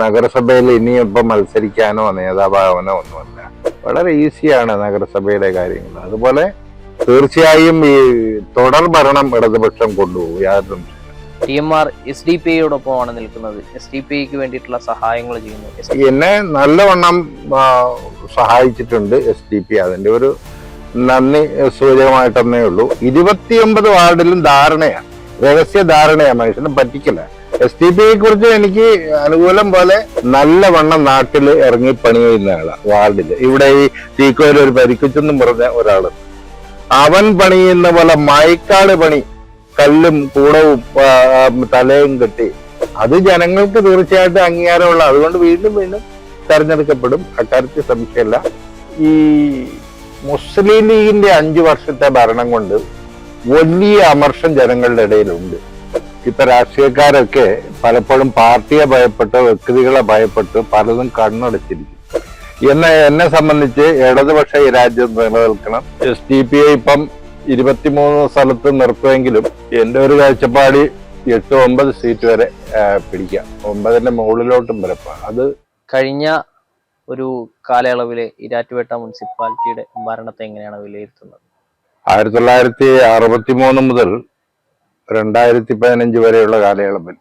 നഗരസഭയിൽ ഇനിയിപ്പോൾ മത്സരിക്കാനോ നേതാഭാവനോ ഒന്നുമല്ല. വളരെ ഈസിയാണ് നഗരസഭയുടെ കാര്യങ്ങൾ അതുപോലെ തീർച്ചയായും ഈ തുടർ ഭരണം ഇടതുപക്ഷം കൊണ്ടുപോകും യാതൊരു. T M R S D P ഐയോടൊപ്പമാണ് നിൽക്കുന്നത്. എസ് ഡി പി ഐക്ക് വേണ്ടിയിട്ടുള്ള സഹായങ്ങൾ ചെയ്യുന്നു. എന്നെ നല്ലവണ്ണം സഹായിച്ചിട്ടുണ്ട് എസ് ഡി പി. അതിന്റെ ഒരു നന്ദി സൂചകമായിട്ടെന്നേ ഉള്ളൂ. ഇരുപത്തിയൊമ്പത് വാർഡിലും ധാരണയാണ്. രഹസ്യ ധാരണയാണ് മനുഷ്യനെ പറ്റിക്കില്ല എസ് ടി പിയെ കുറിച്ച് എനിക്ക് അനുകൂലം പോലെ നല്ല വണ്ണം നാട്ടിൽ ഇറങ്ങി പണി ചെയ്യുന്ന ആളാണ് വാർഡിൽ ഇവിടെ ഈ തീക്കോയിൽ ഒരു പരിക്കുച്ചെന്നും പറഞ്ഞ ഒരാൾ. അവൻ പണിയുന്ന പോലെ മയക്കാട് പണി കല്ലും കൂടവും തലയും കെട്ടി. അത് ജനങ്ങൾക്ക് തീർച്ചയായിട്ടും അംഗീകാരമുള്ള അതുകൊണ്ട് വീണ്ടും വീണ്ടും തെരഞ്ഞെടുക്കപ്പെടും. അക്കാര്യത്തിൽ സംശയമല്ല. ഈ മുസ്ലിം ലീഗിന്റെ അഞ്ചു വർഷത്തെ ഭരണം കൊണ്ട് വലിയ അമർഷം ജനങ്ങളുടെ ഇടയിലുണ്ട്. ഇപ്പൊ രാഷ്ട്രീയക്കാരൊക്കെ പലപ്പോഴും പാർട്ടിയെ ഭയപ്പെട്ട് വ്യക്തികളെ ഭയപ്പെട്ട് പലതും കണ്ണടച്ചിരിക്കും. എന്നെ എന്നെ സംബന്ധിച്ച് ഇടതുപക്ഷ ഈ രാജ്യം നിലനിൽക്കണം. എസ് ഡി പി ഐ ഇപ്പം ഇരുപത്തിമൂന്ന് സ്ഥലത്ത് നിർത്തുമെങ്കിലും എന്റെ ഒരു കാഴ്ചപ്പാടി എട്ട് ഒമ്പത് സീറ്റ് വരെ പിടിക്കാം. ഒമ്പതിന്റെ മുകളിലോട്ടും വരപ്പാ അത് കഴിഞ്ഞ ഒരു കാലയളവിലെ ഇരാറ്റുപേട്ട മുനിസിപ്പാലിറ്റിയുടെ ഭരണത്തെ എങ്ങനെയാണ് വിലയിരുത്തുന്നത്? ആയിരത്തി തൊള്ളായിരത്തി അറുപത്തി മൂന്ന് മുതൽ രണ്ടായിരത്തി പതിനഞ്ച് വരെയുള്ള കാലയളവിൽ.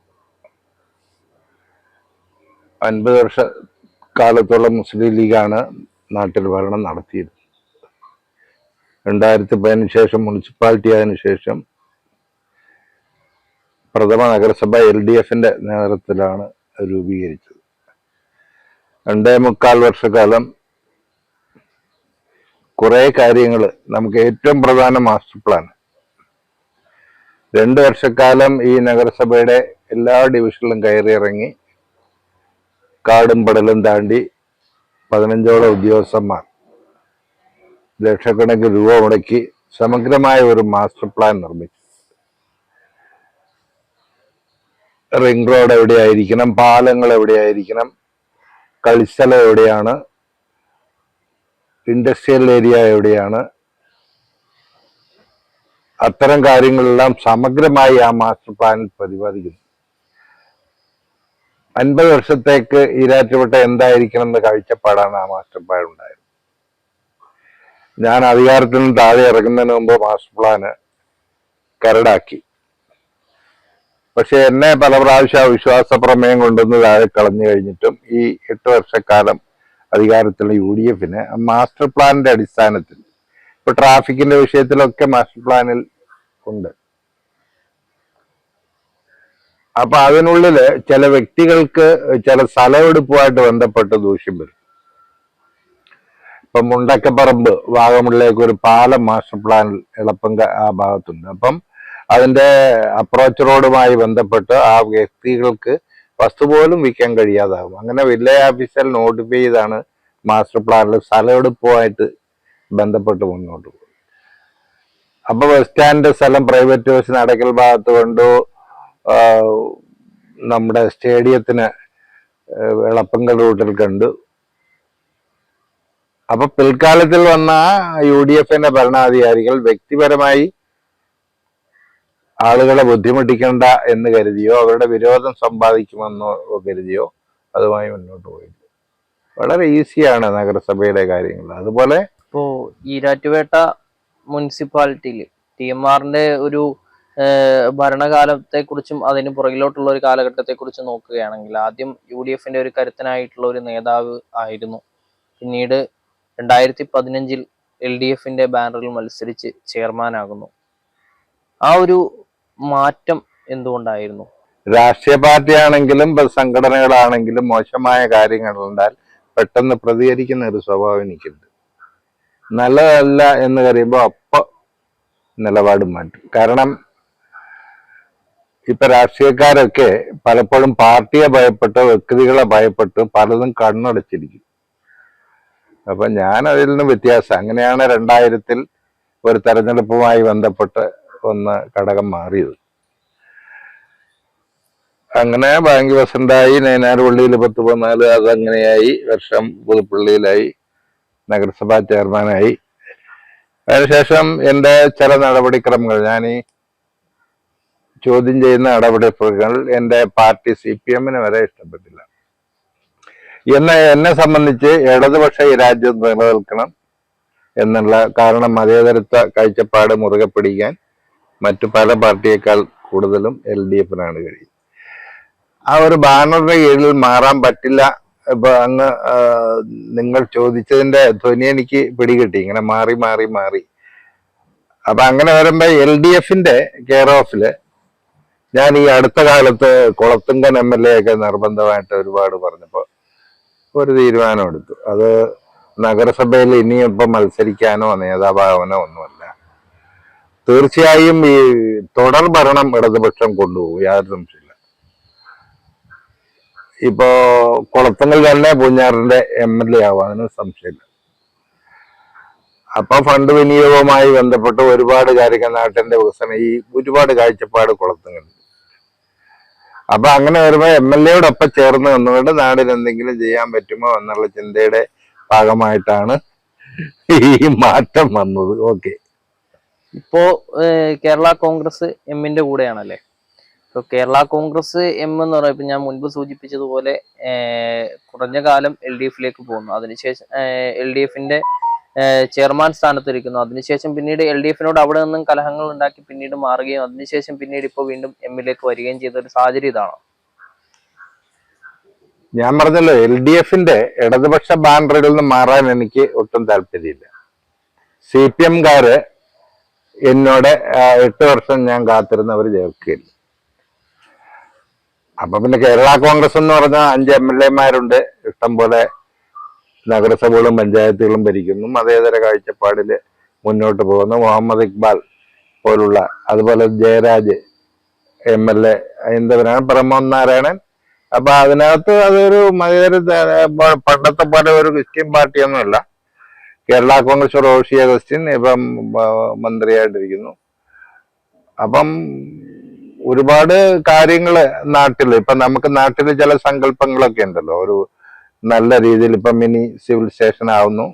അൻപത് വർഷ കാലത്തോളം മുസ്ലിം ലീഗാണ് നാട്ടിൽ ഭരണം നടത്തിയത്. രണ്ടായിരത്തി പതിനഞ്ച് ശേഷം മുനിസിപ്പാലിറ്റി ആയതിനു ശേഷം പ്രഥമ നഗരസഭ എൽ ഡി എഫിന്റെ നേതൃത്വത്തിലാണ് രൂപീകരിച്ചത്. രണ്ടേ മുക്കാൽ വർഷക്കാലം കുറേ കാര്യങ്ങൾ നമുക്ക് ഏറ്റവും പ്രധാന മാസ്റ്റർ പ്ലാൻ രണ്ട് വർഷക്കാലം ഈ നഗരസഭയുടെ എല്ലാ ഡിവിഷനിലും കയറി ഇറങ്ങി കാടും പടലും താണ്ടി പതിനഞ്ചോളം ഉദ്യോഗസ്ഥന്മാർ. ലക്ഷക്കണക്കിന് രൂപ മുടക്കി സമഗ്രമായ ഒരു മാസ്റ്റർ പ്ലാൻ നിർമ്മിച്ചു. റിംഗ് റോഡ് എവിടെയായിരിക്കണം പാലങ്ങൾ എവിടെയായിരിക്കണം കളിസ്ഥലം എവിടെയാണ് ഇൻഡസ്ട്രിയൽ ഏരിയ എവിടെയാണ് അത്തരം കാര്യങ്ങളെല്ലാം സമഗ്രമായി ആ മാസ്റ്റർ പ്ലാനിൽ പ്രതിപാദിക്കുന്നു. അൻപത് വർഷത്തേക്ക് ഈരാറ്റുപേട്ട എന്തായിരിക്കണം എന്ന് കാഴ്ചപ്പാടാണ് ആ മാസ്റ്റർ പ്ലാൻ ഉണ്ടായത്. ഞാൻ അധികാരത്തിൽ നിന്ന് താഴെ ഇറങ്ങുന്നതിന് മുമ്പ് മാസ്റ്റർ പ്ലാന് കരടാക്കി. പക്ഷെ എന്നെ പല പ്രാവശ്യം വിശ്വാസ പ്രമേയം കൊണ്ടുവന്ന് താഴെ കളഞ്ഞു കഴിഞ്ഞിട്ടും ഈ എട്ട് വർഷക്കാലം അധികാരത്തിലുള്ള യു ഡി എഫിന് മാസ്റ്റർ പ്ലാനിന്റെ അടിസ്ഥാനത്തിൽ ഇപ്പൊ ട്രാഫിക്കിന്റെ വിഷയത്തിലൊക്കെ മാസ്റ്റർ പ്ലാനിൽ ഉണ്ട്. അപ്പൊ അതിനുള്ളിൽ ചില വ്യക്തികൾക്ക് ചില സ്ഥലമെടുപ്പുമായിട്ട് ബന്ധപ്പെട്ട് ദൂഷ്യം വരും. ഇപ്പൊ മുണ്ടക്കപ്പറമ്പ് വാഗമുള്ളിലേക്ക് ഒരു പാലം മാസ്റ്റർ പ്ലാനിൽ എളുപ്പം ആ ഭാഗത്തുണ്ട്. അപ്പം അതിന്റെ അപ്രോച്ച് റോഡുമായി ബന്ധപ്പെട്ട് ആ വ്യക്തികൾക്ക് വസ്തു പോലും വിൽക്കാൻ കഴിയാതാകും. അങ്ങനെ വില്ലേജ് ഓഫീസിൽ നോട്ടിഫൈ ചെയ്താണ് മാസ്റ്റർ പ്ലാനിൽ സ്ഥലമെടുപ്പുമായിട്ട് ബന്ധപ്പെട്ട് മുന്നോട്ട് പോകും അപ്പൊ ബസ് സ്റ്റാൻഡ് സ്ഥലം പ്രൈവറ്റ് ബസ്സിന് അടയ്ക്കൽ ഭാഗത്ത് കൊണ്ടു നമ്മുടെ സ്റ്റേഡിയത്തിന് എളപ്പങ്കൽ റൂട്ടിൽ കണ്ടു. അപ്പൊ പിൽക്കാലത്തിൽ വന്ന യു ഡി എഫിന്റെ ഭരണാധികാരികൾ വ്യക്തിപരമായി ആളുകളെ ബുദ്ധിമുട്ടിക്കണ്ട എന്ന് കരുതിയോ അവരുടെ വിരോധം സമ്പാദിക്കുമെന്നോ കരുതിയോ അതുമായി മുന്നോട്ട് പോയി വളരെ ഈസിയാണ് നഗരസഭയുടെ കാര്യങ്ങൾ. അതുപോലെ ഇപ്പോ ഈരാറ്റുപേട്ട മുനിസിപ്പാലിറ്റിയിൽ ടി എം ആറിന്റെ ഒരു ഭരണകാലത്തെ കുറിച്ചും അതിന് പുറകിലോട്ടുള്ള ഒരു കാലഘട്ടത്തെ കുറിച്ച് നോക്കുകയാണെങ്കിൽ ആദ്യം യു ഡി എഫിന്റെ ഒരു കരുത്തനായിട്ടുള്ള ഒരു നേതാവ് ആയിരുന്നു. പിന്നീട് രണ്ടായിരത്തി പതിനഞ്ചിൽ എൽ ഡി എഫിന്റെ ബാനറിൽ മത്സരിച്ച് ചെയർമാനാകുന്നു. ആ ഒരു മാറ്റം എന്തുകൊണ്ടായിരുന്നു? രാഷ്ട്രീയ പാർട്ടിയാണെങ്കിലും ആണെങ്കിലും സംഘടനകളാണെങ്കിലും മോശമായ കാര്യങ്ങൾ ഉണ്ടാൽ പെട്ടെന്ന് പ്രതികരിക്കുന്ന ഒരു സ്വഭാവം എനിക്കുണ്ട്. നല്ലതല്ല എന്ന് പറയുമ്പോൾ അപ്പൊ നിലപാട് മാറ്റും. കാരണം ഇപ്പൊ രാഷ്ട്രീയക്കാരൊക്കെ പലപ്പോഴും പാർട്ടിയെ ഭയപ്പെട്ട് വ്യക്തികളെ ഭയപ്പെട്ട് പലതും കണ്ണടച്ചിരിക്കും. അപ്പൊ ഞാൻ അതിൽ നിന്ന് വ്യത്യാസം. അങ്ങനെയാണ് രണ്ടായിരത്തിൽ ഒരു തെരഞ്ഞെടുപ്പുമായി ബന്ധപ്പെട്ട് ഒന്ന് ഘടകം മാറിയത്. അങ്ങനെ ബാങ്ക് പ്രസിഡന്റായി നയനാർപള്ളിയിൽ പത്ത് പതിനാല് അതങ്ങനെയായി. വർഷം പുതുപ്പള്ളിയിലായി. നഗരസഭാ ചെയർമാനായി. അതിനുശേഷം എന്റെ ചില നടപടിക്രമങ്ങൾ ഞാൻ ഈ ചോദ്യം ചെയ്യുന്ന നടപടിക്രമങ്ങൾ എന്റെ പാർട്ടി സി പി എമ്മിന് വരെ ഇഷ്ടപ്പെട്ടില്ല. എന്ന എന്നെ സംബന്ധിച്ച് ഇടതുപക്ഷ ഈ രാജ്യം നിലനിൽക്കണം എന്നുള്ള കാരണം മതേതരത്വ കാഴ്ചപ്പാട് മുറുകെ പിടിക്കാൻ മറ്റു പല പാർട്ടിയേക്കാൾ കൂടുതലും എൽ ഡി എഫിനാണ് കഴിയും ആ ഒരു ബാനറിന്റെ കീഴിൽ മാറാൻ പറ്റില്ല ഇപ്പൊ അന്ന് നിങ്ങൾ ചോദിച്ചതിന്റെ ധ്വനി എനിക്ക് പിടികിട്ടി. ഇങ്ങനെ മാറി മാറി മാറി. അപ്പൊ അങ്ങനെ വരുമ്പോ എൽ ഡി എഫിന്റെ കെയർ ഓഫിൽ ഞാൻ ഈ അടുത്ത കാലത്ത് കുളത്തുങ്കൻ എം എൽ എ ഒക്കെ നിർബന്ധമായിട്ട് ഒരുപാട് പറഞ്ഞപ്പോ ഒരു തീരുമാനം എടുത്തു. അത് നഗരസഭയിൽ ഇനിയിപ്പോ മത്സരിക്കാനോ നേതാവാകാനോ ഒന്നുമല്ല. തീർച്ചയായും ഈ തുടർ ഭരണം ഇടതുപക്ഷം കൊണ്ടുപോകും യാതൊരു സംശയമില്ല ഇപ്പോ കുളത്തുങ്കൽ തന്നെ പൂഞ്ഞാറിന്റെ എം എൽ എ ആവും അതിന് സംശയമില്ല. അപ്പൊ ഫണ്ട് വിനിയോഗവുമായി ബന്ധപ്പെട്ട് ഒരുപാട് കാര്യങ്ങൾ നാട്ടിന്റെ വികസനം ഈ ഒരുപാട് കാഴ്ചപ്പാട് കുളത്തുങ്കൽ അപ്പൊ അങ്ങനെ വരുമ്പോ എം എൽ എയോടൊപ്പം ചേർന്ന് നിന്നുകൊണ്ട് നാടിന് എന്തെങ്കിലും ചെയ്യാൻ പറ്റുമോ എന്നുള്ള ചിന്തയുടെ ഭാഗമായിട്ടാണ് ഈ മാറ്റം വന്നത്. ഓക്കെ. ഇപ്പോ കേരള കോൺഗ്രസ് എമ്മിന്റെ കൂടെയാണല്ലേ? ഇപ്പൊ കേരള കോൺഗ്രസ് എം എന്ന് പറയുമ്പോൾ ഞാൻ മുൻപ് സൂചിപ്പിച്ചതുപോലെ കുറഞ്ഞ കാലം എൽ ഡി എഫിലേക്ക് പോകുന്നു. അതിനുശേഷം എൽ ഡി എഫിന്റെ ചെയർമാൻ സ്ഥാനത്തിരിക്കുന്നു. അതിനുശേഷം പിന്നീട് എൽ ഡി എഫിനോട് അവിടെ നിന്നും കലഹങ്ങൾ ഉണ്ടാക്കി പിന്നീട് മാറുകയും അതിനുശേഷം പിന്നീട് ഇപ്പോൾ വീണ്ടും എമ്മിലേക്ക് വരികയും ചെയ്ത ഒരു സാഹചര്യം ഇതാണോ. ഞാൻ പറഞ്ഞല്ലോ എൽ ഡി എഫിന്റെ ഇടതുപക്ഷ ബാനറിൽ നിന്ന് മാറാൻ എനിക്ക് ഒട്ടും താല്പര്യമില്ല. സി പി എംകാര് എന്നോട് എട്ട് വർഷം ഞാൻ കാത്തിരുന്നവർ ചേർക്കില്ല അപ്പൊ പിന്നെ കേരള കോൺഗ്രസ് എന്ന് പറഞ്ഞാൽ അഞ്ച് എം എൽ എമാരുണ്ട്. ഇഷ്ടംപോലെ നഗരസഭകളും പഞ്ചായത്തുകളും ഭരിക്കുന്നു മതേതര കാഴ്ചപ്പാടിൽ മുന്നോട്ട് പോകുന്നു മുഹമ്മദ് ഇക്ബാൽ പോലുള്ള അതുപോലെ ജയരാജ് എം എൽ എ എന്തവരാണ് പ്രമോദ് നാരായണൻ. അപ്പൊ അതിനകത്ത് അതൊരു മതേതര പണ്ടത്തെ പോലെ ഒരു ക്രിസ്ത്യൻ പാർട്ടിയൊന്നുമല്ല. കേരള കോൺഗ്രസ് റോഷി അഗസ്റ്റിൻ ഇപ്പം മന്ത്രിയായിട്ടിരിക്കുന്നു. അപ്പം ഒരുപാട് കാര്യങ്ങൾ നാട്ടിൽ ഇപ്പൊ നമുക്ക് നാട്ടിൽ ചില സങ്കല്പങ്ങളൊക്കെ ഉണ്ടല്ലോ. ഒരു നല്ല രീതിയിൽ ഇപ്പം മിനി സിവിൽ സ്റ്റേഷൻ ആവുന്നു.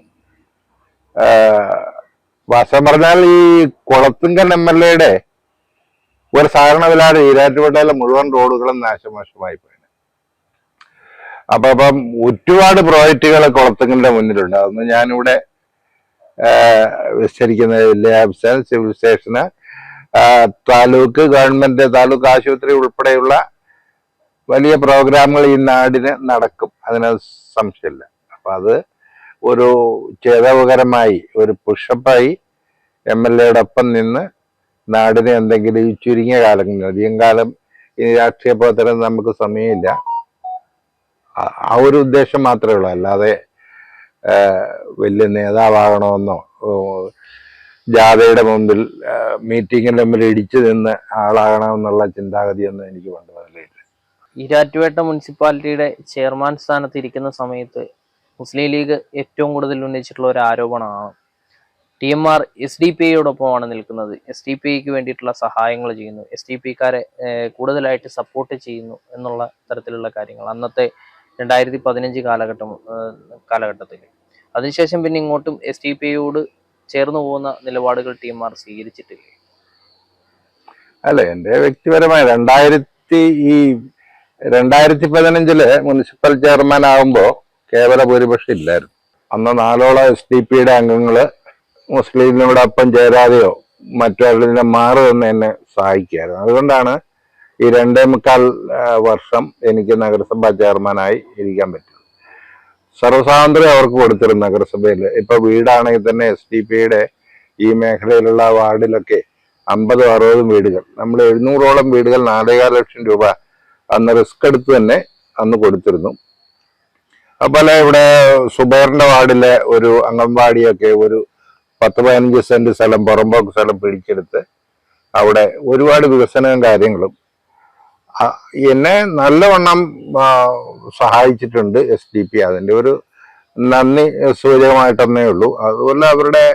വാസ്തവം പറഞ്ഞാൽ ഈ കുളത്തുങ്കൻ എം എൽ എയുടെ ഒരു സഹകരണത്തിലാണ് ഈരാറ്റുപേട്ടയിലെ മുഴുവൻ റോഡുകളും നാശമോശമായി പോയി. അപ്പൊ അപ്പം ഒരുപാട് പ്രോജക്റ്റുകൾ കുളത്തുങ്കലിന്റെ മുന്നിലുണ്ട്. അതൊന്നും ഞാനിവിടെ വിസ്തരിക്കുന്ന ആഫീസർ സിവിൽ സ്റ്റേഷന് താലൂക്ക് ഗവൺമെന്റ് താലൂക്ക് ആശുപത്രി ഉൾപ്പെടെയുള്ള വലിയ പ്രോഗ്രാമുകൾ ഈ നാടിന് നടക്കും. അതിന് സംശയമില്ല. അപ്പൊ അത് ഒരു ചേതവകരമായി ഒരു പുഷപ്പായി എം എൽ എയോടൊപ്പം നിന്ന് നാടിനെ എന്തെങ്കിലും ഈ ചുരുങ്ങിയ കാലം അധികം കാലം ഈ രാഷ്ട്രീയ പ്രവർത്തനം നമുക്ക് സമയമില്ല. ആ- ഒരു ഉദ്ദേശം മാത്രമേ ഉള്ളൂ. അല്ലാതെ വലിയ നേതാവാകണമെന്നോ ജാഥയുടെ മുമ്പിൽ മീറ്റിങ്ങിന്റെ മുമ്പിൽ ഇടിച്ചു നിന്ന് ആളാകണമെന്നുള്ള ചിന്താഗതിയൊന്നും എനിക്ക് പണ്ട് മുതലേ ഇല്ല. ഈരാറ്റുപേട്ട മുനിസിപ്പാലിറ്റിയുടെ ചെയർമാൻ സ്ഥാനത്ത് ഇരിക്കുന്ന സമയത്ത് മുസ്ലിം ലീഗ് ഏറ്റവും കൂടുതൽ ഉന്നയിച്ചിട്ടുള്ള ഒരു ആരോപണമാണ്. T M R S D P ഐയോടൊപ്പമാണ് നിൽക്കുന്നത്. എസ് ഡി പി ഐക്ക് വേണ്ടിയിട്ടുള്ള സഹായങ്ങൾ ചെയ്യുന്നു. എസ് ഡി പി കാരെ കൂടുതലായിട്ട് സപ്പോർട്ട് ചെയ്യുന്നു എന്നുള്ള തരത്തിലുള്ള കാര്യങ്ങൾ അന്നത്തെ രണ്ടായിരത്തി പതിനഞ്ച് കാലഘട്ടം കാലഘട്ടത്തിൽ. അതിനുശേഷം പിന്നെ ഇങ്ങോട്ടും എസ് ഡി പി ഐയോട് ചേർന്ന് പോകുന്ന നിലപാടുകൾ ടീം ആർ സ്വീകരിച്ചിട്ടില്ലേ? അല്ല എന്റെ വ്യക്തിപരമായ രണ്ടായിരത്തി ഈ രണ്ടായിരത്തി പതിനഞ്ചിൽ മുനിസിപ്പൽ ചെയർമാൻ ആകുമ്പോ കേവല ഭൂരിപക്ഷം ഇല്ലായിരുന്നു. അന്ന് നാലോളം എസ് ഡി പിയുടെ അംഗങ്ങൾ മുസ്ലിമിനോടൊപ്പം ചേരാതെയോ മറ്റുള്ളതിനെ മാറി നിന്ന് എന്നെ സഹായിക്കുകയായിരുന്നു അതുകൊണ്ടാണ് ഈ രണ്ടേ മുക്കാൽ വർഷം എനിക്ക് നഗരസഭാ ചെയർമാനായി ഇരിക്കാൻ പറ്റും സർവസ്വാതന്ത്ര്യം അവർക്ക് കൊടുത്തിരുന്ന നഗരസഭയിൽ ഇപ്പൊ വീടാണെങ്കിൽ തന്നെ എസ് ഡി പിയുടെ ഈ മേഖലയിലുള്ള വാർഡിലൊക്കെ അമ്പതും അറുപതും വീടുകൾ. നമ്മൾ എഴുന്നൂറോളം വീടുകൾ നാലേകാൽ ലക്ഷം രൂപ അന്ന് റിസ്ക് എടുത്ത് തന്നെ അന്ന് കൊടുത്തിരുന്നു. അതുപോലെ ഇവിടെ സുബൈറിന്റെ വാർഡിലെ ഒരു അംഗൻവാടിയൊക്കെ ഒരു പത്ത് പതിനഞ്ച് സെന്റ് സ്ഥലം പുറമ്പോക്ക് സ്ഥലം പിടിച്ചെടുത്ത് അവിടെ ഒരുപാട് വികസനവും കാര്യങ്ങളും. എന്നെ നല്ലവണ്ണം സഹായിച്ചിട്ടുണ്ട് എസ് ഡി പി അതിന്റെ ഒരു നന്ദി സൂചകമായിട്ടെന്നേ ഉള്ളൂ. അതുപോലെ അവരുടെ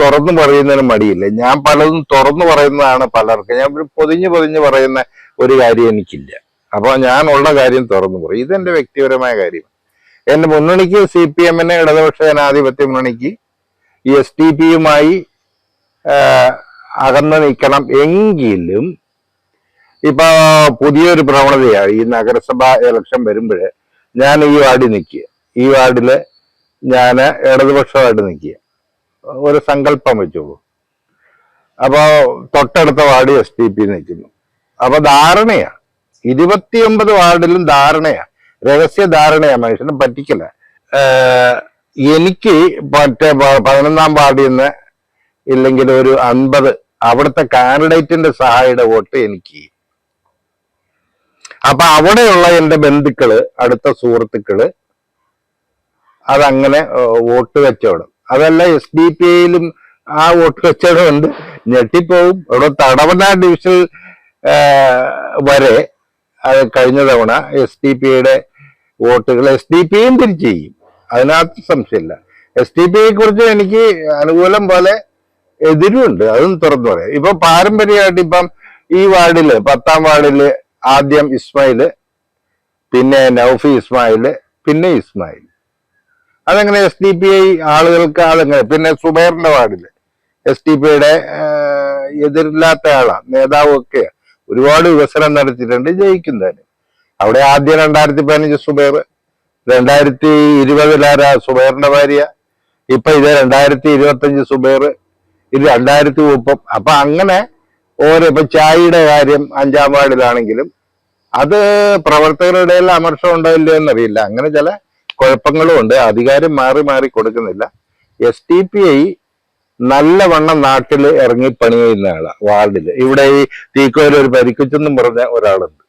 തുറന്നു പറയുന്നതിന് മടിയില്ല. ഞാൻ പലതും തുറന്നു പറയുന്നതാണ് പലർക്കും. ഞാൻ പൊതിഞ്ഞു പൊതിഞ്ഞു പറയുന്ന ഒരു കാര്യം എനിക്കില്ല. അപ്പൊ ഞാൻ ഉള്ള കാര്യം തുറന്നു പറയും. ഇതെന്റെ വ്യക്തിപരമായ കാര്യം. എന്റെ മുന്നണിക്ക് സി പി എമ്മിന് ഇടതുപക്ഷ ജനാധിപത്യ മുന്നണിക്ക് എസ് ഡി പിയുമായി അകന്നു നിൽക്കണം എങ്കിലും ഇപ്പൊ പുതിയൊരു പ്രവണതയാണ് ഈ നഗരസഭ ഇലക്ഷൻ വരുമ്പോൾ ഞാൻ ഈ വാർഡിൽ നിൽക്കുക. ഈ വാർഡിൽ ഞാൻ ഇടതുപക്ഷമായിട്ട് നിൽക്കുക. ഒരു സങ്കല്പം വെച്ചോളൂ. അപ്പോ തൊട്ടടുത്ത വാർഡ് എസ് ഡി പി നിൽക്കുന്നു. അപ്പൊ ധാരണയാ. ഇരുപത്തിയൊമ്പത് വാർഡിലും ധാരണയാ. രഹസ്യ ധാരണയാ മനുഷ്യനെ പറ്റിക്കല. എനിക്ക് മറ്റേ പതിനൊന്നാം വാർഡിൽ നിന്ന് ഇല്ലെങ്കിൽ ഒരു അൻപത് അവിടുത്തെ കാൻഡിഡേറ്റിന്റെ സഹായിയുടെ വോട്ട് എനിക്ക് അപ്പൊ അവിടെയുള്ള എന്റെ ബന്ധുക്കൾ അടുത്ത സുഹൃത്തുക്കൾ അതങ്ങനെ വോട്ട് കച്ചവടം. അതല്ല എസ് ഡി പി ഐയിലും ആ വോട്ട് കച്ചവടം ഉണ്ട് ഞെട്ടിപ്പോവും അവിടെ തടവന ഡിവിഷൻ വരെ അത് കഴിഞ്ഞ തവണ എസ് ഡി പി ഐയുടെ വോട്ടുകൾ എസ് ഡി പി യും തിരിച്ചു ചെയ്യും. അതിനകത്ത് സംശയമില്ല. എസ് ഡി പി ഐയെ കുറിച്ച് എനിക്ക് അനുകൂലം പോലെ എതിരുണ്ട്. അതും തുറന്നു പറയാം. ഇപ്പൊ പാരമ്പര്യമായിട്ട് ഇപ്പം ഈ വാർഡിൽ പത്താം വാർഡിൽ ആദ്യം ഇസ്മായിൽ പിന്നെ നൌഫി ഇസ്മായിൽ പിന്നെ ഇസ്മായിൽ. അതങ്ങനെ എസ് ഡി പി ഐ ആളുകൾക്ക് അതങ്ങനെ? പിന്നെ സുബൈറിന്റെ വാർഡിൽ. എസ് ഡി പി ഐയുടെ എതിരില്ലാത്ത ആളാണ് നേതാവൊക്കെ ഒരുപാട് വികസനം നടത്തിയിട്ടുണ്ട് ജയിക്കുന്നതിന്. അവിടെ ആദ്യം രണ്ടായിരത്തി പതിനഞ്ച് സുബൈർ രണ്ടായിരത്തി ഇരുപതിലാരാ സുബൈറിന്റെ ഭാര്യ. ഇപ്പൊ ഇത് രണ്ടായിരത്തി ഇരുപത്തഞ്ച് സുബൈർ ഇത് രണ്ടായിരത്തി മുപ്പം അപ്പൊ അങ്ങനെ ഓരോ ഇപ്പൊ ചായയുടെ കാര്യം അഞ്ചാം വാർഡിലാണെങ്കിലും അത് പ്രവർത്തകരുടെ അമർഷം ഉണ്ടോ ഇല്ലയോ എന്നറിയില്ല. അങ്ങനെ ചില കുഴപ്പങ്ങളും ഉണ്ട്. അധികാരം മാറി മാറി കൊടുക്കുന്നില്ല. എസ് ടി പി ഐ നല്ലവണ്ണം നാട്ടിൽ ഇറങ്ങി പണി ചെയ്യുന്ന ആളാണ് വാർഡിൽ ഇവിടെ ഈ തീക്കോയിൽ ഒരു പരിക്കുച്ചെന്നും പറഞ്ഞ ഒരാളുണ്ട്.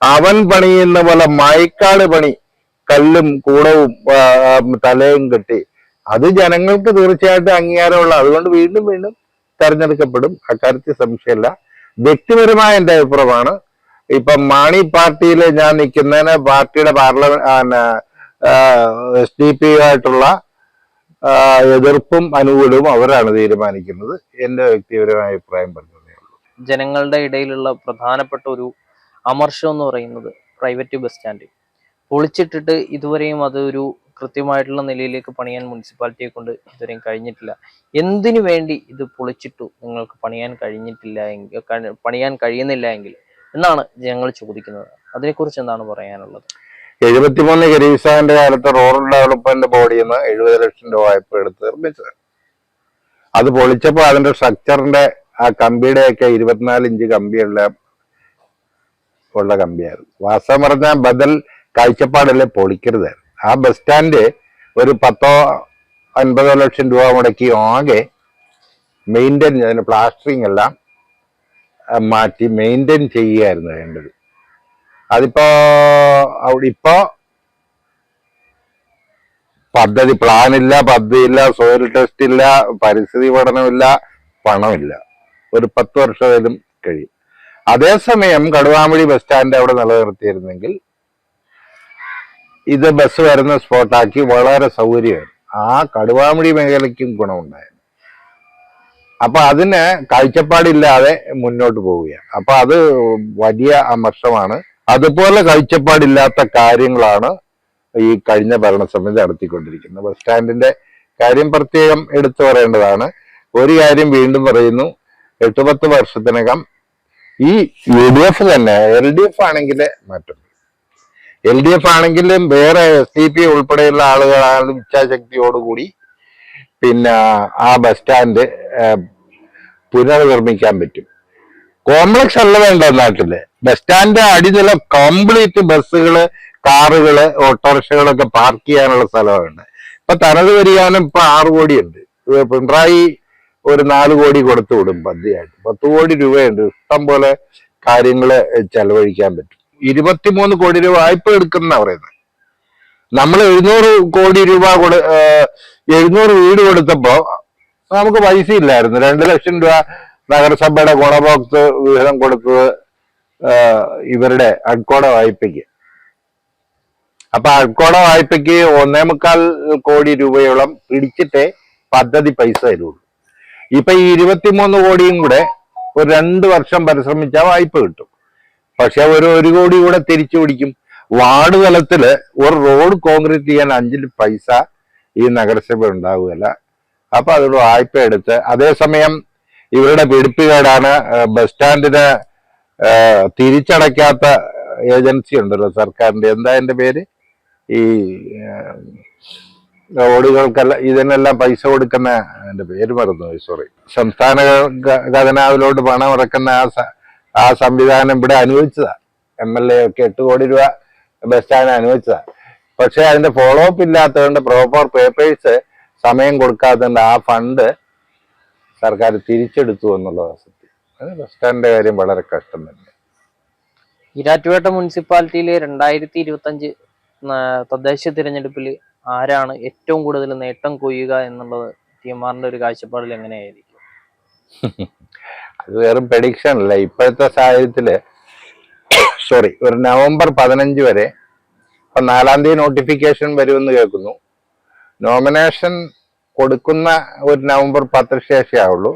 അവൻ പണിയുന്ന പോലെ മയക്കാട് പണി കല്ലും കൂടവും തലയും കെട്ടി. അത് ജനങ്ങൾക്ക് തീർച്ചയായിട്ടും അംഗീകാരമുള്ള അതുകൊണ്ട് വീണ്ടും വീണ്ടും തെരഞ്ഞെടുക്കപ്പെടും. അക്കാര്യത്തിൽ സംശയമില്ല. വ്യക്തിപരമായ എന്റെ അഭിപ്രായമാണ്. ഇപ്പം മാണി പാർട്ടിയിൽ ഞാൻ നിൽക്കുന്നതിന് പാർട്ടിയുടെ പാർലമെന്റ് എസ് ഡി പി ആയിട്ടുള്ള എതിർപ്പും അനുകൂലവും അവരാണ് തീരുമാനിക്കുന്നത്. എന്റെ വ്യക്തിപരമായ അഭിപ്രായം പറഞ്ഞതേ ഉള്ളൂ. ജനങ്ങളുടെ ഇടയിലുള്ള പ്രധാനപ്പെട്ട ഒരു അമർഷം എന്ന് പറയുന്നത് പ്രൈവറ്റ് ബസ് സ്റ്റാൻഡ്. പൊളിച്ചിട്ടിട്ട് ഇതുവരെയും അത് ഒരു കൃത്യമായിട്ടുള്ള നിലയിലേക്ക് പണിയാൻ മുനിസിപ്പാലിറ്റിയെ കൊണ്ട് ഇതുവരെയും കഴിഞ്ഞിട്ടില്ല. എന്തിനു വേണ്ടി ഇത് പൊളിച്ചിട്ടു നിങ്ങൾക്ക് പണിയാൻ കഴിഞ്ഞിട്ടില്ല പണിയാൻ കഴിയുന്നില്ല എങ്കിൽ എന്നാണ് ഞങ്ങൾ ചോദിക്കുന്നത്. അതിനെക്കുറിച്ച് എന്താണ് പറയാനുള്ളത്? എഴുപത്തിമൂന്ന് ഗരീസാന്റെ കാലത്ത് റൂറൽ ഡെവലപ്മെന്റ് ബോർഡിൽ നിന്ന് എഴുപത് ലക്ഷം രൂപ വായ്പ എടുത്ത് നിർമ്മിച്ചത്. അത് പൊളിച്ചപ്പോൾ അതിന്റെ സ്ട്രക്ചറിന്റെ ആ കമ്പിയുടെ ഒക്കെ ഇരുപത്തിനാല് ഇഞ്ച് കമ്പിയുള്ള ഉള്ള കമ്പിയായിരുന്നു. വാസ്തവം പറഞ്ഞാൽ ബദൽ കാഴ്ചപ്പാടല്ലേ പൊളിക്കരുത്. ആ ബസ് സ്റ്റാൻഡ് ഒരു പത്തോ അൻപതോ ലക്ഷം രൂപ മുടക്കി ആകെ മെയിന്റെയിൻ അതിന് പ്ലാസ്റ്ററിങ് എല്ലാം മാറ്റി മെയിന്റെയിൻ ചെയ്യുകയായിരുന്നു വേണ്ടത് അതിപ്പോ അവിടെ ഇപ്പോ പദ്ധതി പ്ലാൻ ഇല്ല പദ്ധതി ഇല്ല സോയിൽ ടെസ്റ്റ് ഇല്ല പരിസ്ഥിതി പഠനമില്ല പണമില്ല. ഒരു പത്ത് വർഷമായാലും കഴിയും. അതേസമയം കടുവാമണി ബസ് സ്റ്റാൻഡ് അവിടെ നിലനിർത്തിയിരുന്നെങ്കിൽ ഇത് ബസ് വരുന്ന സ്പോട്ടാക്കി വളരെ സൗകര്യമായിരുന്നു. ആ കടുവാമുടി മേഖലയ്ക്കും ഗുണമുണ്ടായിരുന്നു. അപ്പൊ അതിന് കാഴ്ചപ്പാടില്ലാതെ മുന്നോട്ട് പോവുകയാണ്. അപ്പൊ അത് വലിയ അമർഷമാണ്. അതുപോലെ കാഴ്ചപ്പാടില്ലാത്ത കാര്യങ്ങളാണ് ഈ കഴിഞ്ഞ ഭരണസമിതി നടത്തിക്കൊണ്ടിരിക്കുന്നത്. ബസ് സ്റ്റാൻഡിന്റെ കാര്യം പ്രത്യേകം എടുത്തു പറയേണ്ടതാണ്. ഒരു കാര്യം വീണ്ടും പറയുന്നു. എട്ട് പത്ത് വർഷത്തിനകം ഈ യു ഡി എഫ് തന്നെ എൽ ഡി എഫ് ആണെങ്കിൽ മാറ്റം എൽ ഡി എഫ് ആണെങ്കിലും വേറെ എസ് ഡി പി ഉൾപ്പെടെയുള്ള ആളുകളാണ് ഇച്ഛാശക്തിയോടുകൂടി പിന്നെ ആ ബസ് സ്റ്റാൻഡ് പുനർനിർമ്മിക്കാൻ പറ്റും. കോംപ്ലക്സ് അല്ല വേണ്ട നാട്ടിൽ? ബസ് സ്റ്റാൻഡ് അടിനില കംപ്ലീറ്റ് ബസ്സുകൾ കാറുകൾ ഓട്ടോറിക്ഷകളൊക്കെ പാർക്ക് ചെയ്യാനുള്ള സ്ഥലമാണ്. ഇപ്പൊ തനത് വരികാനും ഇപ്പൊ ആറ് കോടി ഉണ്ട് പിണറായി ഒരു നാല് കോടി കൊടുത്തു വിടും പദ്ധതിയായിട്ട്. പത്ത് കോടി രൂപയുണ്ട്. ഇഷ്ടം പോലെ കാര്യങ്ങൾ ചെലവഴിക്കാൻ പറ്റും. ഇരുപത്തിമൂന്ന് കോടി രൂപ വായ്പ എടുക്കുന്ന പറയുന്നത്. നമ്മൾ എഴുന്നൂറ് കോടി രൂപ കൊടു എഴുന്നൂറ് വീട് കൊടുത്തപ്പോ നമുക്ക് പൈസ ഇല്ലായിരുന്നു. രണ്ട് ലക്ഷം രൂപ നഗരസഭയുടെ ഗുണഭോക്തൃ വിഹിതം കൊടുത്തത് ഇവരുടെ അഡ്കോട വായ്പയ്ക്ക്. അപ്പൊ അഡ്കോട വായ്പയ്ക്ക് ഒന്നേ മുക്കാൽ കോടി രൂപയോളം പിടിച്ചിട്ടേ പദ്ധതി പൈസ തരുള്ളൂ. ഇപ്പൊ ഈ ഇരുപത്തിമൂന്ന് കോടിയും കൂടെ ഒരു രണ്ട് വർഷം പരിശ്രമിച്ചാൽ വായ്പ കിട്ടും. പക്ഷെ ഒരു ഒരു കോടി കൂടെ തിരിച്ചു പിടിക്കും. വാർഡ് തലത്തിൽ ഒരു റോഡ് കോൺക്രീറ്റ് ചെയ്യാൻ അഞ്ചിൽ പൈസ ഈ നഗരസഭ ഉണ്ടാവുകയില്ല. അപ്പൊ അതൊരു വായ്പ എടുത്ത് അതേസമയം ഇവരുടെ പിടിപ്പുകേടാണ് ബസ് സ്റ്റാൻഡിന് തിരിച്ചടയ്ക്കാത്ത ഏജൻസി ഉണ്ടല്ലോ സർക്കാരിന്റെ. എന്താ എന്റെ പേര്? ഈ റോഡുകൾക്കെല്ലാം ഇതിനെല്ലാം പൈസ കൊടുക്കുന്ന എന്റെ പേര് മറന്നുപോയി സോറി. സംസ്ഥാന ഖജനാവിലോട്ട് പണം ഇറക്കുന്ന ആ ആ സംവിധാനം ഇവിടെ അനുവദിച്ചതാ. എം എൽ എ ഒക്കെ എട്ട് കോടി രൂപ ബസ് സ്റ്റാൻഡ് അനുവദിച്ചതാ. പക്ഷെ അതിന്റെ ഫോളോ അപ്പ് ഇല്ലാത്തതുകൊണ്ട് പ്രോപ്പർ പേപ്പേഴ്സ് സമയം കൊടുക്കാത്തതുകൊണ്ട് ആ ഫണ്ട് സർക്കാർ തിരിച്ചെടുത്തു എന്നുള്ളതാണ് സത്യം. അത് ബസ് സ്റ്റാൻഡിന്റെ കാര്യം വളരെ കഷ്ടം തന്നെ. ഈരാറ്റുപേട്ട മുനിസിപ്പാലിറ്റിയിലെ രണ്ടായിരത്തി ഇരുപത്തി അഞ്ച് തദ്ദേശ തിരഞ്ഞെടുപ്പിൽ ആരാണ് ഏറ്റവും കൂടുതൽ നേട്ടം കൊയ്യുക എന്നുള്ളത് ടി എം ആറിന്റെ ഒരു കാഴ്ചപ്പാടിൽ എങ്ങനെയായിരിക്കും? അത് വെറും പ്രഡിക്ഷൻ അല്ല. ഇപ്പോഴത്തെ സാഹചര്യത്തിൽ സോറി ഒരു നവംബർ പതിനഞ്ച് വരെ ഇപ്പൊ നാലാം തീയതി നോട്ടിഫിക്കേഷൻ വരുമെന്ന് കേൾക്കുന്നു. നോമിനേഷൻ കൊടുക്കുന്ന ഒരു നവംബർ പത്തിന് ശേഷമേ ആവുള്ളൂ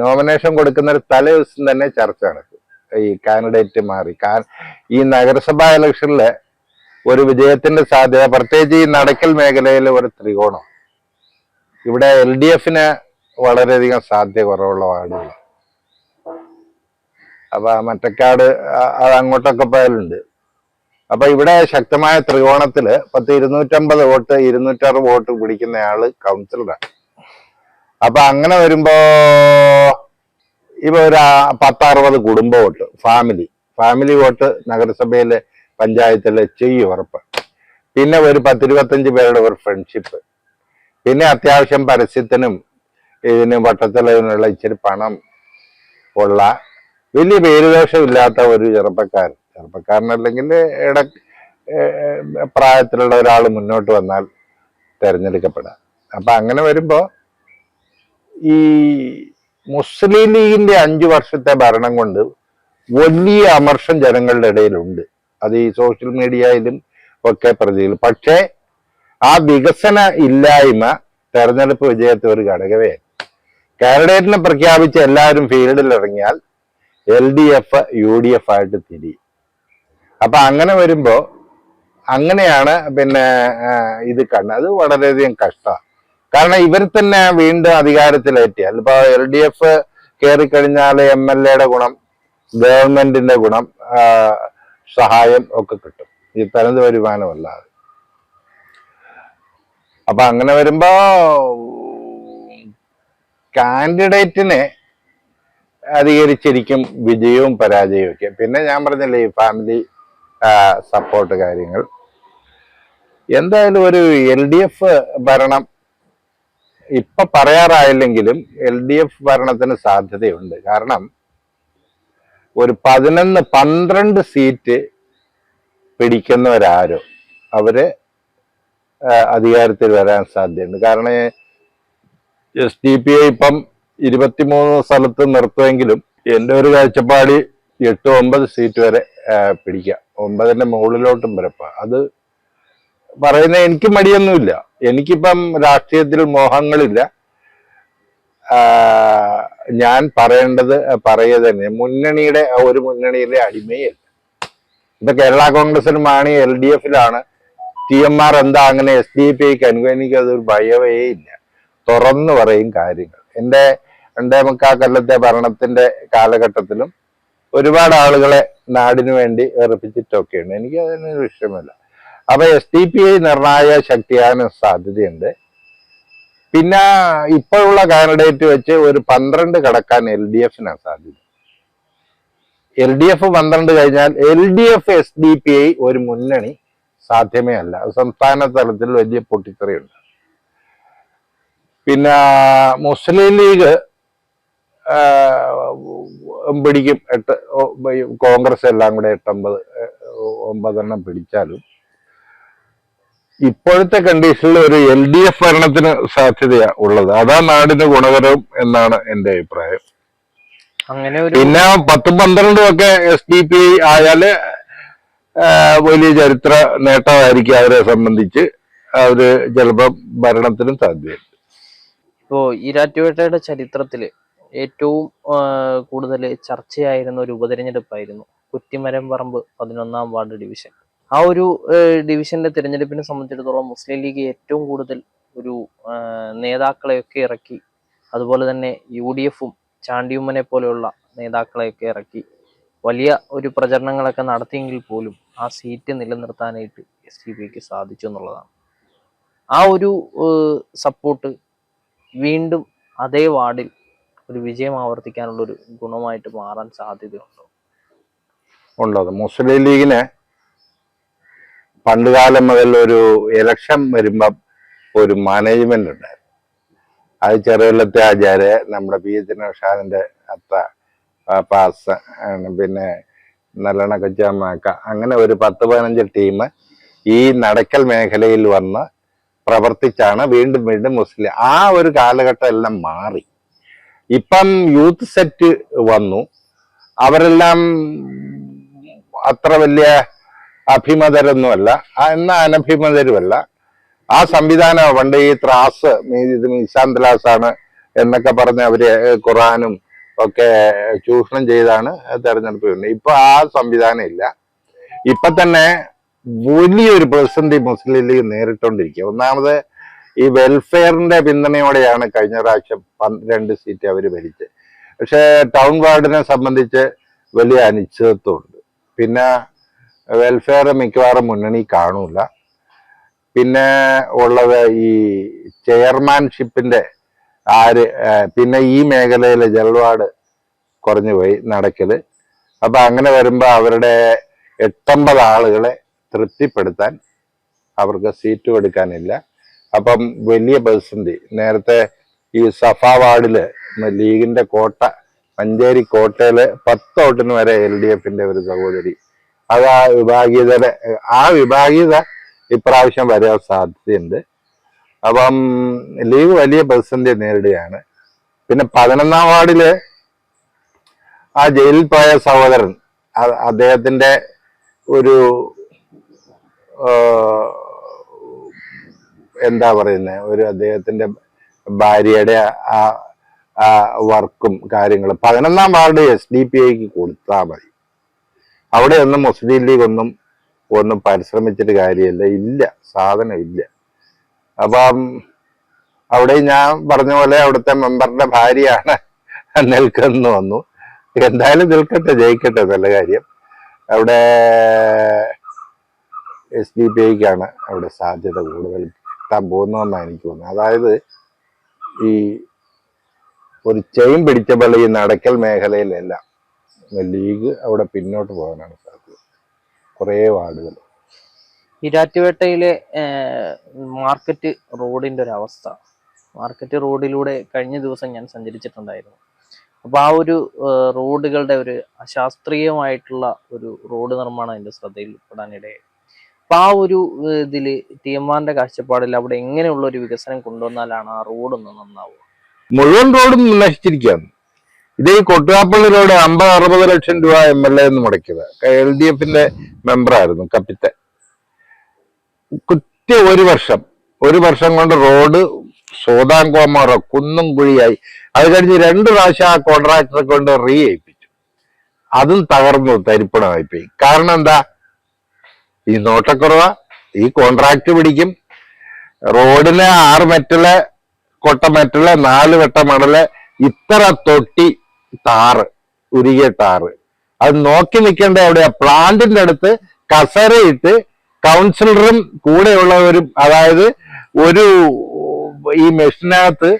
നോമിനേഷൻ കൊടുക്കുന്ന ഒരു തലേ ദിവസം തന്നെ ചർച്ച നടക്കും. ഈ കാൻഡിഡേറ്റ് മാറി. ഈ നഗരസഭാ ഇലക്ഷനിൽ ഒരു വിജയത്തിന്റെ സാധ്യത പ്രത്യേകിച്ച് ഈ നടക്കൽ മേഖലയിൽ ഒരു ത്രികോണം. ഇവിടെ എൽ ഡി എഫിന് വളരെയധികം സാധ്യത കുറവുള്ള വാർഡുകൾ അപ്പൊ മറ്റക്കാട് അത് അങ്ങോട്ടൊക്കെ പോയാലുണ്ട്. അപ്പൊ ഇവിടെ ശക്തമായ ത്രികോണത്തിൽ പത്ത് ഇരുന്നൂറ്റമ്പത് വോട്ട് ഇരുന്നൂറ്ററുപത് വോട്ട് പിടിക്കുന്നയാൾ കൗൺസിലറാണ്. അപ്പൊ അങ്ങനെ വരുമ്പോ ഇപ്പൊ ഒരു പത്തറുപത് കുടുംബ വോട്ട് ഫാമിലി. ഫാമിലി വോട്ട് നഗരസഭയിലെ പഞ്ചായത്തിലെ ചെയ്യും ഉറപ്പ്. പിന്നെ ഒരു പത്തിരുപത്തഞ്ച് പേരുടെ ഒരു ഫ്രണ്ട്ഷിപ്പ്. പിന്നെ അത്യാവശ്യം പരസ്യത്തിനും ഇതിന് വട്ടത്തിലുള്ള ഇച്ചിരി പണം ഉള്ള വലിയ പേരുദോഷമില്ലാത്ത ഒരു ചെറുപ്പക്കാരൻ. ചെറുപ്പക്കാരനല്ലെങ്കിൽ ഇട പ്രായത്തിലുള്ള ഒരാൾ മുന്നോട്ട് വന്നാൽ തിരഞ്ഞെടുക്കപ്പെടാം അപ്പൊ അങ്ങനെ വരുമ്പോൾ ഈ മുസ്ലിം ലീഗിന്റെ അഞ്ചു വർഷത്തെ ഭരണം കൊണ്ട് വലിയ അമർഷം ജനങ്ങളുടെ ഇടയിലുണ്ട്. അത് ഈ സോഷ്യൽ മീഡിയയിലും ഒക്കെ പ്രതി പക്ഷേ ആ വികസന ഇല്ലായ്മ തെരഞ്ഞെടുപ്പ് വിജയത്തെ ഒരു ഘടകമേ കാൻഡിഡേറ്റിനെ പ്രഖ്യാപിച്ച് എല്ലാവരും ഫീൽഡിൽ ഇറങ്ങിയാൽ L D F U D F ആയിട്ട് തിരിയും അപ്പൊ അങ്ങനെ വരുമ്പോ അങ്ങനെയാണ് പിന്നെ ഇത് കണ്ടത് അത് വളരെയധികം കഷ്ടമാണ് കാരണം ഇവർ തന്നെ വീണ്ടും അധികാരത്തിലേറ്റിയാൽ ഇപ്പൊ എൽ ഡി എഫ് കയറിക്കഴിഞ്ഞാൽ എം എൽ എയുടെ ഗുണം ഗവൺമെന്റിന്റെ ഗുണം സഹായം ഒക്കെ കിട്ടും. ഈ തനത് വരുമാനമല്ലാതെ അപ്പൊ അങ്ങനെ വരുമ്പോ കാൻഡിഡേറ്റിനെ അധികരിച്ചിരിക്കും വിജയവും പരാജയവും ഒക്കെ. പിന്നെ ഞാൻ പറഞ്ഞില്ലേ ഈ ഫാമിലി സപ്പോർട്ട് കാര്യങ്ങൾ. എന്തായാലും ഒരു എൽ ഡി എഫ് ഭരണം ഇപ്പൊ പറയാറായില്ലെങ്കിലും എൽ ഡി എഫ് ഭരണത്തിന് സാധ്യതയുണ്ട്. കാരണം ഒരു പതിനൊന്ന് പന്ത്രണ്ട് സീറ്റ് പിടിക്കുന്നവരാരോ അവർ അധികാരത്തിൽ വരാൻ സാധ്യതയുണ്ട്. കാരണം എസ് ഡി പി ഐ ഇപ്പം ഇരുപത്തിമൂന്ന് സ്ഥലത്ത് നിർത്തുമെങ്കിലും എന്റെ ഒരു കാഴ്ചപ്പാടി എട്ട് ഒമ്പത് സീറ്റ് വരെ പിടിക്കാം. ഒമ്പതിന്റെ മുകളിലോട്ടും വരപ്പ അത് പറയുന്ന എനിക്ക് മടിയൊന്നുമില്ല. എനിക്കിപ്പം രാഷ്ട്രീയത്തിൽ മോഹങ്ങളില്ല. ഞാൻ പറയേണ്ടത് പറയുക തന്നെ മുന്നണിയുടെ ഒരു മുന്നണിയിലെ അടിമയല്ല. ഇപ്പൊ കേരള കോൺഗ്രസിലും മാണി എൽ ഡി എഫിലാണ്. ടി എം ആർ എന്താ അങ്ങനെ എസ് ഡി പി ഐക്ക് അനുഭവം എനിക്ക് അതൊരു ഇല്ല. തുറന്നു പറയും കാര്യങ്ങൾ. എന്റെ രണ്ടേ മുക്കാ കൊല്ലത്തെ ഭരണത്തിന്റെ കാലഘട്ടത്തിലും ഒരുപാട് ആളുകളെ നാടിനു വേണ്ടി ഏർപ്പിച്ചിട്ടൊക്കെയുണ്ട് എനിക്ക് അതിനൊരു വിഷയമല്ല അപ്പൊ എസ് ഡി പി ഐ നിർണായക ശക്തിയാകാൻ സാധ്യതയുണ്ട്. പിന്നെ ഇപ്പോഴുള്ള കാൻഡിഡേറ്റ് വെച്ച് ഒരു പന്ത്രണ്ട് കടക്കാൻ എൽ ഡി എഫിനാണ് സാധ്യത. എൽ ഡി എഫ് പന്ത്രണ്ട് കഴിഞ്ഞാൽ L D F S D P I ഒരു മുന്നണി സാധ്യമേ അല്ല. സംസ്ഥാന തലത്തിൽ വലിയ പൊട്ടിത്തെറിയുണ്ട്. പിന്നെ മുസ്ലിം ലീഗ് പിടിക്കും എട്ട് കോൺഗ്രസ് എല്ലാം കൂടെ എട്ടൊമ്പത് ഒമ്പതെണ്ണം പിടിച്ചാലും ഇപ്പോഴത്തെ കണ്ടീഷനിൽ ഒരു എൽ ഡി എഫ് ഭരണത്തിന് സാധ്യതയാ ഉള്ളത്. അതാ നാടിന് ഗുണകരം എന്നാണ് എന്റെ അഭിപ്രായം. അങ്ങനെ പിന്നെ പത്തും പന്ത്രണ്ടും ഒക്കെ എസ് ഡി പി ആയാൽ വലിയ ചരിത്ര നേട്ടമായിരിക്കും അവരെ സംബന്ധിച്ച് അവർ ചിലപ്പോ ഭരണത്തിനും സാധ്യതയുണ്ട്. ഇപ്പോ ഈരാറ്റുപേട്ടയുടെ ചരിത്രത്തിൽ ഏറ്റവും കൂടുതൽ ചർച്ചയായിരുന്ന ഒരു ഉപതെരഞ്ഞെടുപ്പായിരുന്നു കുറ്റിമരം പറമ്പ് പതിനൊന്നാം വാർഡ് ഡിവിഷൻ. ആ ഒരു ഡിവിഷന്റെ തിരഞ്ഞെടുപ്പിനെ സംബന്ധിച്ചിടത്തോളം മുസ്ലിം ലീഗ് ഏറ്റവും കൂടുതൽ ഒരു നേതാക്കളെയൊക്കെ ഇറക്കി അതുപോലെ തന്നെ യു ഡി എഫും ചാണ്ടിയുമ്മനെ പോലെയുള്ള നേതാക്കളെയൊക്കെ ഇറക്കി വലിയ ഒരു പ്രചരണങ്ങളൊക്കെ നടത്തിയെങ്കിൽ പോലും ആ സീറ്റ് നിലനിർത്താനായിട്ട് എസ് ഡി പിക്ക് സാധിച്ചു എന്നുള്ളതാണ്. ആ ഒരു സപ്പോർട്ട് വീണ്ടും അതേ വാർഡിൽ ഒരു വിജയം ആവർത്തിക്കാനുള്ള ഒരു ഗുണമായിട്ട് മാറാൻ സാധ്യതയുണ്ടോ? ഉള്ളത് മുസ്ലിം ലീഗിന് പണ്ടുകാലം മുതൽ ഒരു ഇലക്ഷൻ വരുമ്പം ഒരു മാനേജ്മെന്റ് ഉണ്ടായിരുന്നു. അത് ചെറുകൊല്ലത്തെ ആചാര്യ നമ്മുടെ പി ദിനഷാദിന്റെ അത്ത ആ, പാസ് പിന്നെ നല്ലണ അങ്ങനെ ഒരു പത്ത് പതിനഞ്ച് ടീം ഈ നടക്കൽ മേഖലയിൽ വന്ന് പ്രവർത്തിച്ചാണ് വീണ്ടും വീണ്ടും മുസ്ലിം ആ ഒരു കാലഘട്ടം എല്ലാം മാറി. ഇപ്പം യൂത്ത് സെറ്റ് വന്നു. അവരെല്ലാം അത്ര വലിയ അഭിമതരൊന്നുമല്ല. എന്ന അനഭിമതരുമല്ല. ആ സംവിധാനം പണ്ട് ഈ ത്രാസ് ഇത് മീശാന്തലാസ് എന്നൊക്കെ പറഞ്ഞ് അവർ ഖുറാനും ഒക്കെ ചൂഷണം ചെയ്താണ് തെരഞ്ഞെടുപ്പ് ഇപ്പൊ ആ സംവിധാനം ഇല്ല. ഇപ്പൊ തന്നെ വലിയൊരു പ്രതിസന്ധി മുസ്ലിം ലീഗ് നേരിട്ടുകൊണ്ടിരിക്കുക ഒന്നാമത് ഈ വെൽഫെയറിന്റെ പിന്തുണയോടെയാണ് കഴിഞ്ഞ പ്രാവശ്യം രണ്ട് സീറ്റ് അവർ ഭരിച്ചത്. പക്ഷേ ടൗൺ വാർഡിനെ സംബന്ധിച്ച് വലിയ അനിശ്ചിതത്വമുണ്ട്. പിന്നെ വെൽഫെയർ മിക്കവാറും മുന്നണി കാണൂല. പിന്നെ ഉള്ളത് ഈ ചെയർമാൻഷിപ്പിന്റെ ആര് പിന്നെ ഈ മേഖലയിലെ ജലവാട് കുറഞ്ഞു പോയി നടക്കൽ. അപ്പൊ അങ്ങനെ വരുമ്പോ അവരുടെ എട്ടൊമ്പത് ആളുകളെ തൃപ്തിപ്പെടുത്താൻ അവർക്ക് സീറ്റ് കൊടുക്കാനില്ല. അപ്പം വലിയ പ്രതിസന്ധി. നേരത്തെ ഈ സഫ വാർഡിൽ ലീഗിന്റെ കോട്ട മഞ്ചേരി കോട്ടയിൽ പത്ത് വോട്ടിന് വരെ എൽ ഡി എഫിന്റെ ഒരു സഹോദരി. അത് ആ വിഭാഗീയതയുടെ ആ വിഭാഗീയത ഇപ്രാവശ്യം വരാൻ സാധ്യതയുണ്ട്. അപ്പം ലീഗ് വലിയ പ്രതിസന്ധി നേരിടുകയാണ്. പിന്നെ പതിനൊന്നാം വാർഡിൽ ആ ജയിലിൽ പോയ സഹോദരൻ അദ്ദേഹത്തിന്റെ ഒരു എന്താ പറയുന്നത് ഒരു അദ്ദേഹത്തിന്റെ ഭാര്യയുടെ ആ വർക്കും കാര്യങ്ങളും പതിനൊന്നാം വാർഡ് എസ് ഡി പി ഐക്ക് കൊടുത്താൽ മതി. അവിടെ ഒന്നും മുസ്ലിം ലീഗ് ഒന്നും ഒന്നും പരിശ്രമിച്ചിട്ട് കാര്യമില്ല. ഇല്ല സാധനം ഇല്ല. അപ്പം അവിടെ ഞാൻ പറഞ്ഞ പോലെ അവിടുത്തെ മെമ്പറിന്റെ ഭാര്യയാണ് നിൽക്കുന്നു വന്നു. എന്തായാലും നിൽക്കട്ടെ ജയിക്കട്ടെ നല്ല കാര്യം. അവിടെ എസ് ഡി പി ഐക്കാണ് അവിടെ സാധ്യത കൂടുതൽ കിട്ടാൻ പോകുന്നതെന്നാണ് എനിക്ക് തോന്നുന്നത്. അതായത് ഈ ഒരു ചെയിൻ പിടിച്ച പള്ളി ഈ നടക്കൽ മേഖലയിലല്ല. ലീഗ് അവിടെ പിന്നോട്ട് പോകാനാണ് സാധ്യത. കുറേ വാർഡുകൾ. ഇരാറ്റുപേട്ടയിലെ മാർക്കറ്റ് റോഡിന്റെ ഒരു അവസ്ഥ. മാർക്കറ്റ് റോഡിലൂടെ കഴിഞ്ഞ ദിവസം ഞാൻ സഞ്ചരിച്ചിട്ടുണ്ടായിരുന്നു. അപ്പോൾ ആ ഒരു റോഡുകളുടെ ഒരു അശാസ്ത്രീയമായിട്ടുള്ള ഒരു റോഡ് നിർമ്മാണം എന്റെ ശ്രദ്ധയിൽപ്പെടാനിടയായി. അപ്പൊ ആ ഒരു ഇതിൽ ടി എം ആറിന്റെ കാഴ്ചപ്പാടിൽ അവിടെ എങ്ങനെയുള്ള ഒരു വികസനം കൊണ്ടുവന്നാലാണ് ആ റോഡ് ഒന്ന് നന്നാവുക? മുഴുവൻ റോഡും നശിച്ചിരിക്കുകയാണ്. ഇതേ കൊട്ടുകാപ്പള്ളി റോഡ് അമ്പത് അറുപത് ലക്ഷം രൂപ എം എൽ എ എന്ന് മുടക്കിയത്. എൽ ഡി എഫിന്റെ മെമ്പറായിരുന്നു കപ്പിത്തെ കുറ്റ ഒരു വർഷം ഒരു വർഷം കൊണ്ട് റോഡ് സോതാങ്കോമാറ കുന്നും കുഴിയായി. അത് കഴിഞ്ഞ് രണ്ട് പ്രാവശ്യം ആ കോൺട്രാക്ടറെ കൊണ്ട് റീ ഏൽപ്പിച്ചു. അതും തകർന്നു തരിപ്പണമായി പോയി കാരണം എന്താ? ഈ നോട്ടക്കുറവ ഈ കോൺട്രാക്ട് പിടിക്കും. റോഡിലെ ആറ് മെറ്റൽ കൊട്ട മെറ്റൽ നാല് വെട്ട മണൽ ഇത്ര തൊട്ടി താറ് ഉരുകിയ താറ് അത് നോക്കി നിൽക്കേണ്ട എവിടെയാ? പ്ലാന്റിന്റെ അടുത്ത് കസരയിട്ട് കൗൺസിലറും കൂടെയുള്ളവരും അതായത് ഒരു ഈ മെഷീനകത്ത്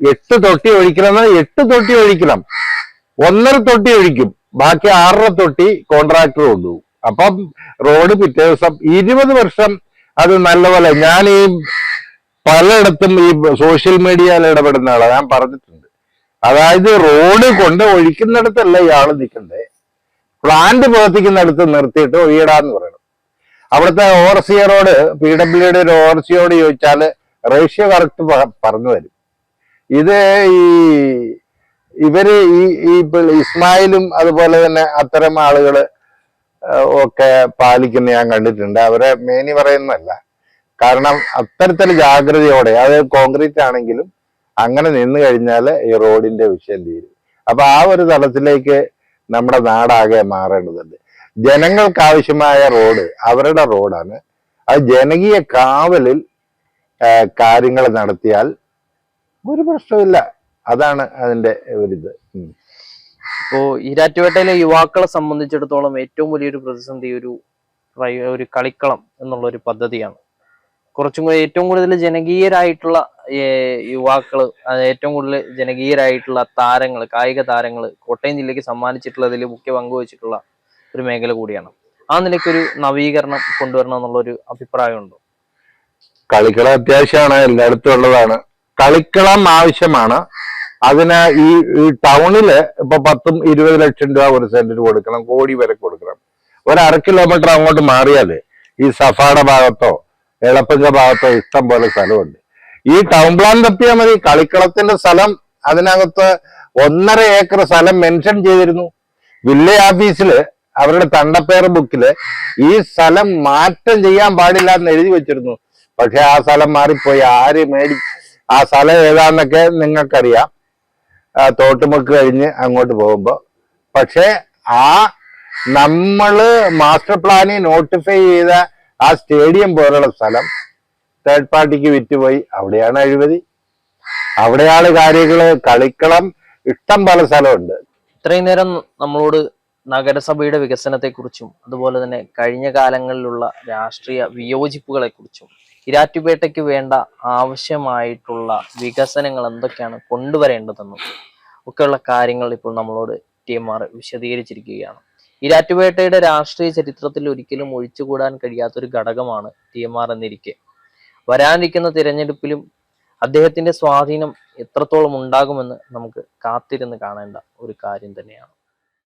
എട്ട് തൊട്ടി ഒഴിക്കണം എട്ട് തൊട്ടി ഒഴിക്കണം. ഒന്നര തൊട്ടി ഒഴിക്കും. ബാക്കി ആറര തൊട്ടി കോൺട്രാക്ടർ കൊണ്ടുപോകും. അപ്പം റോഡ് പിറ്റേ ദിവസം ഇരുപത് വർഷം അത് നല്ലപോലെ ഞാൻ ഈ പലയിടത്തും ഈ സോഷ്യൽ മീഡിയയിൽ ഇടപെടുന്ന ആളാണ് ഞാൻ പറഞ്ഞിട്ടുണ്ട്. അതായത് റോഡ് കൊണ്ട് ഒഴിക്കുന്നിടത്തല്ല ഇയാൾ നിൽക്കണ്ടേ പ്ലാന്റ് പ്രവർത്തിക്കുന്നിടത്ത് നിർത്തിയിട്ട് ഒഴിയിടാന്ന് പറയണം. അവിടുത്തെ ഓവർസിയറോട് പി ഡബ്ല്യുയുടെ ഒരു ഓവർസിയോട് ചോദിച്ചാൽ റേഷ്യോ കറക്റ്റ് പറഞ്ഞു വരും ഇത് ഈ ഇവർ ഈ ഇസ്മായിലും അതുപോലെ തന്നെ അത്തരം ആളുകൾ ഒക്കെ പാലിക്കുന്ന ഞാൻ കണ്ടിട്ടുണ്ട്. അവരെ മേനി പറയുന്നതല്ല. കാരണം അത്തരത്തിൽ ജാഗ്രതയോടെ അത് കോൺക്രീറ്റ് ആണെങ്കിലും അങ്ങനെ നിന്ന് കഴിഞ്ഞാൽ ഈ റോഡിന്റെ വിഷയം തീരും. അപ്പൊ ആ ഒരു തലത്തിലേക്ക് നമ്മുടെ നാടാകെ മാറേണ്ടതുണ്ട്. ജനങ്ങൾക്ക് ആവശ്യമായ റോഡ് അവരുടെ റോഡാണ്. അത് ജനകീയ കാവലിൽ കാര്യങ്ങൾ നടത്തിയാൽ ഒരു പ്രശ്നമില്ല അതാണ് അതിന്റെ ഒരിത് ഉം. ഇപ്പോ ഈരാറ്റുപേട്ടയിലെ യുവാക്കളെ സംബന്ധിച്ചിടത്തോളം ഏറ്റവും വലിയൊരു പ്രതിസന്ധി ഒരു ഒരു കളിക്കളം എന്നുള്ള ഒരു പദ്ധതിയാണ്. കുറച്ചും കൂടി ഏറ്റവും കൂടുതൽ ജനകീയരായിട്ടുള്ള യുവാക്കൾ ഏറ്റവും കൂടുതൽ ജനകീയരായിട്ടുള്ള താരങ്ങൾ കായിക താരങ്ങൾ കോട്ടയം ജില്ലയ്ക്ക് സമ്മാനിച്ചിട്ടുള്ളതിൽ മുഖ്യ പങ്ക് വഹിച്ചിട്ടുള്ള ഒരു മേഖല കൂടിയാണ്. ആ നിലയ്ക്കൊരു നവീകരണം കൊണ്ടുവരണം എന്നുള്ള ഒരു അഭിപ്രായമുണ്ട്. കളിക്കളം അത്യാവശ്യമാണ് എല്ലായിടത്തും ഉള്ളതാണ്. കളിക്കളം ആവശ്യമാണ്. അതിന് ഈ ടൗണിൽ ഇപ്പൊ പത്തും ഇരുപത് ലക്ഷം രൂപ ഒരു സെന്റിന് കൊടുക്കണം കോടി വരെ കൊടുക്കണം. ഒരു അര കിലോമീറ്റർ അങ്ങോട്ട് മാറിയാൽ ഈ സഫാടെ ഭാഗത്തോ എളപ്പങ്ക ഭാഗത്തോ ഇഷ്ടം പോലെ സ്ഥലമുണ്ട്. ഈ ടൗൺ പ്ലാൻ തപ്പിയാൽ മതി. കളിക്കളത്തിന്റെ സ്ഥലം അതിനകത്ത് ഒന്നര ഏക്കർ സ്ഥലം മെൻഷൻ ചെയ്തിരുന്നു. വില്ലേ ഓഫീസിൽ അവരുടെ തണ്ടപ്പേർ ബുക്കിൽ ഈ സ്ഥലം മാറ്റം ചെയ്യാൻ പാടില്ല എന്ന് എഴുതി വെച്ചിരുന്നു. പക്ഷെ ആ സ്ഥലം മാറിപ്പോയി. ആര് മേടി ആ സ്ഥലം ഏതാന്നൊക്കെ നിങ്ങൾക്കറിയാം. തോട്ടുമുക്ക് കഴിഞ്ഞ് അങ്ങോട്ട് പോകുമ്പോ. പക്ഷേ ആ നമ്മൾ മാസ്റ്റർ പ്ലാനിൽ നോട്ടിഫൈ ചെയ്ത ആ സ്റ്റേഡിയം പോലുള്ള സ്ഥലം തേർഡ് പാർട്ടിക്ക് വിറ്റുപോയി. അവിടെയാണ് അഴിമതി. അവിടെയാണ് കാര്യങ്ങൾ കളിക്കളം ഇഷ്ടം പല സ്ഥലമുണ്ട്. ഇത്രയും നേരം നമ്മളോട് നഗരസഭയുടെ വികസനത്തെക്കുറിച്ചും അതുപോലെ തന്നെ കഴിഞ്ഞ കാലങ്ങളിലുള്ള രാഷ്ട്രീയ വിയോജിപ്പുകളെ കുറിച്ചും ഇരാറ്റുപേട്ടയ്ക്ക് വേണ്ട ആവശ്യമായിട്ടുള്ള വികസനങ്ങൾ എന്തൊക്കെയാണ് കൊണ്ടുവരേണ്ടതെന്നും ഒക്കെയുള്ള കാര്യങ്ങൾ ഇപ്പോൾ നമ്മളോട് ടി എം ആർ വിശദീകരിച്ചിരിക്കുകയാണ്. ഇരാറ്റുപേട്ടയുടെ രാഷ്ട്രീയ ചരിത്രത്തിൽ ഒരിക്കലും ഒഴിച്ചുകൂടാൻ കഴിയാത്തൊരു ഘടകമാണ് ടി എം ആർ എന്നിരിക്കെ. വരാനിരിക്കുന്ന തിരഞ്ഞെടുപ്പിലും അദ്ദേഹത്തിന്റെ സ്വാധീനം എത്രത്തോളം ഉണ്ടാകുമെന്ന് നമുക്ക് കാത്തിരുന്ന് കാണേണ്ട ഒരു കാര്യം തന്നെയാണ്.